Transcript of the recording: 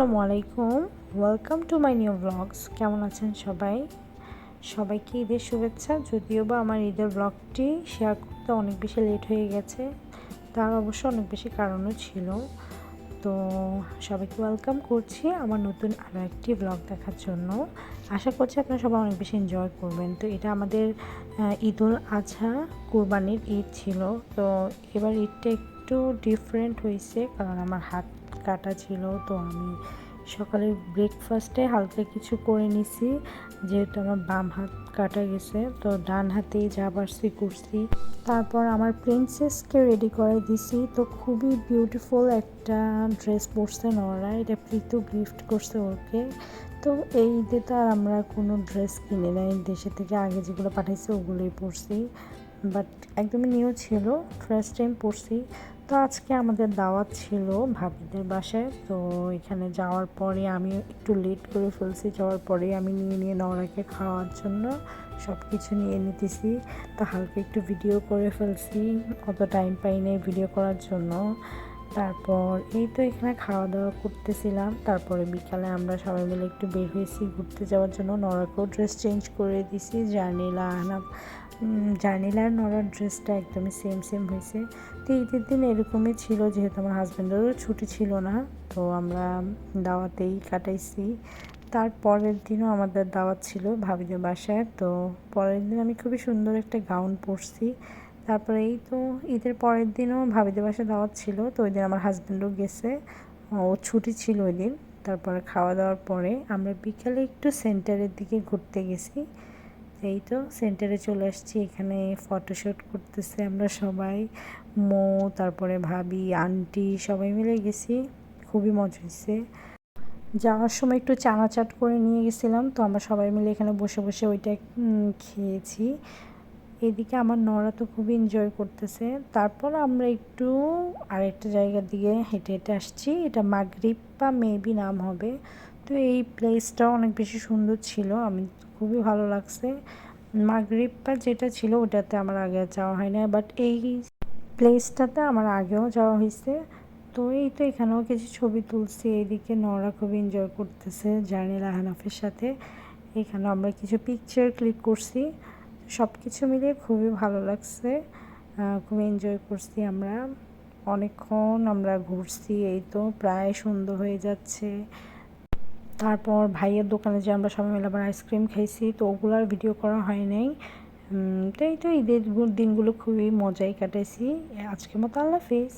আসসালামু আলাইকুম। Welcome to my new blogs কেমন আছেন সবাই? সবাইকে ঈদের শুভেচ্ছা। যদিও বা আমার ঈদের ব্লগটি শেয়ার করতে অনেক বেশি লেট হয়ে গেছে, তার অবশ্য অনেক বেশি কারণও ছিল। তো সবাইকে ওয়েলকাম করছি আমার নতুন আরও একটি ব্লগ দেখার জন্য। আশা করছি আপনারা সবাই অনেক বেশি এনজয় করবেন। তো এটা আমাদের ঈদুল আজহা কোরবানির ঈদ ছিল। তো এবার ঈদটা একটু ডিফারেন্ট হয়েছে, কারণ আমার হাত কাটা ছিল, তো আমি সকালে ব্রেকফাস্টে হালকা কিছু করে নিছি, যেহেতু আমার বাম হাত কাটা গেছে, তো ডান হাতেই যা পারছি করছি। তারপর আমার প্রিন্সেসকে রেডি করে দিছি, তো খুবই বিউটিফুল একটা ড্রেস পরছে নরা এটা প্রীতু গিফট করছে ওকে। তো এই ঈদে তো আর আমরা কোনো ড্রেস কিনে নাই দেশে থেকে আগে যেগুলো পাঠাইছে ওগুলোই পরছি। বাট একদমই নিউ ছিল ফার্স্ট টাইম পরছি। তো আজকে আমাদের দাওয়াত ছিল ভাবিদের বাসায়। তো এখানে যাওয়ার পরে আমি একটু লেট করে ফেলছি। যাওয়ার পরে আমি নিয়ে নিয়ে নওরাকে খাওয়ার জন্য সব কিছু নিয়ে নিতেছি। তো হালকা একটু ভিডিও করে ফেলছি, অত টাইম পাই নাই ভিডিও করার জন্য। তারপর এই তো এখানে খাওয়া দাওয়া করতেছিলাম। তারপরে বিকালে আমরা সবাই মিলে একটু বের হয়েছি ঘুরতে যাওয়ার জন্য। নরাকেও ড্রেস চেঞ্জ করে দিছি জার্নিলা আহনাব জার্নিলার নরার ড্রেসটা একদমই সেম সেম হয়েছে। তো ঈদের দিন এরকমই ছিল, যেহেতু আমার হাজব্যান্ডেরও ছুটি ছিল না, তো আমরা দাওয়াতেই কাটাইছি। তার পরের দিনও আমাদের দাওয়াত ছিল ভাবিদের বাসায়, তো পরের দিন আমি খুবই সুন্দর একটা গাউন পরছি। তারপরে এই তো ঈদের পরের দিনও ভাবিদের বাসায় দাওয়াত ছিল, তো ওই দিন আমার হাজব্যান্ডও গেছে। ও ছুটি ছিল ওই দিন, তারপরে খাওয়া দাওয়ার পরে আমরা বিকালে একটু সেন্টারের দিকে ঘুরতে গেছি। এই তো সেন্টারে চলে আসছি, এখানে ফটোশ্যুট করতেছে আমরা সবাই। মো, তারপরে ভাবি, আন্টি, সবাই মিলে গেছি, খুবই মজা হয়েছে। যাওয়ার সময় একটু চানাচাট করে নিয়ে গেছিলাম, তো আমরা সবাই মিলে এখানে বসে বসে ওইটা খেয়েছি। এদিকে আমার নরা তো খুবই এনজয় করতেছে। তারপর আমরা একটু আরেকটা জায়গার দিকে হেঁটে হেঁটে আসছি, এটা মাগরিব বা মেবি নাম হবে। তো এই প্লেসটাও অনেক বেশি সুন্দর ছিল। আমি খুবই ভালো লাগছে। মাগরিবটা যেটা ছিল ওটাতে আমার আগে যাওয়া হয় না বাট এই প্লেসটাতে আমার আগেও যাওয়া হয়েছে। তো এই তো এখানেও কিছু ছবি তুলছি। এইদিকে নরা খুব এনজয় করতেছে জার্নিল আহনাফের সাথে। এখানে আমরা কিছু পিকচার ক্লিক করছি। সব কিছু মিলিয়ে খুবই ভালো লাগছে। খুব এনজয় করছি আমরা। অনেকক্ষণ আমরা ঘুরছি, এই তো প্রায় সুন্দর হয়ে যাচ্ছে। তারপর ভাইয়ের দোকানে যে আমরা সবাই মিলে আবার আইসক্রিম খাইছি তো ওগুলো আর ভিডিও করা হয় নাই। তো এই তো ঈদের দিনগুলো খুবই মজাই কাটাইছি আজকের মতো আল্লাহ হাফিজ।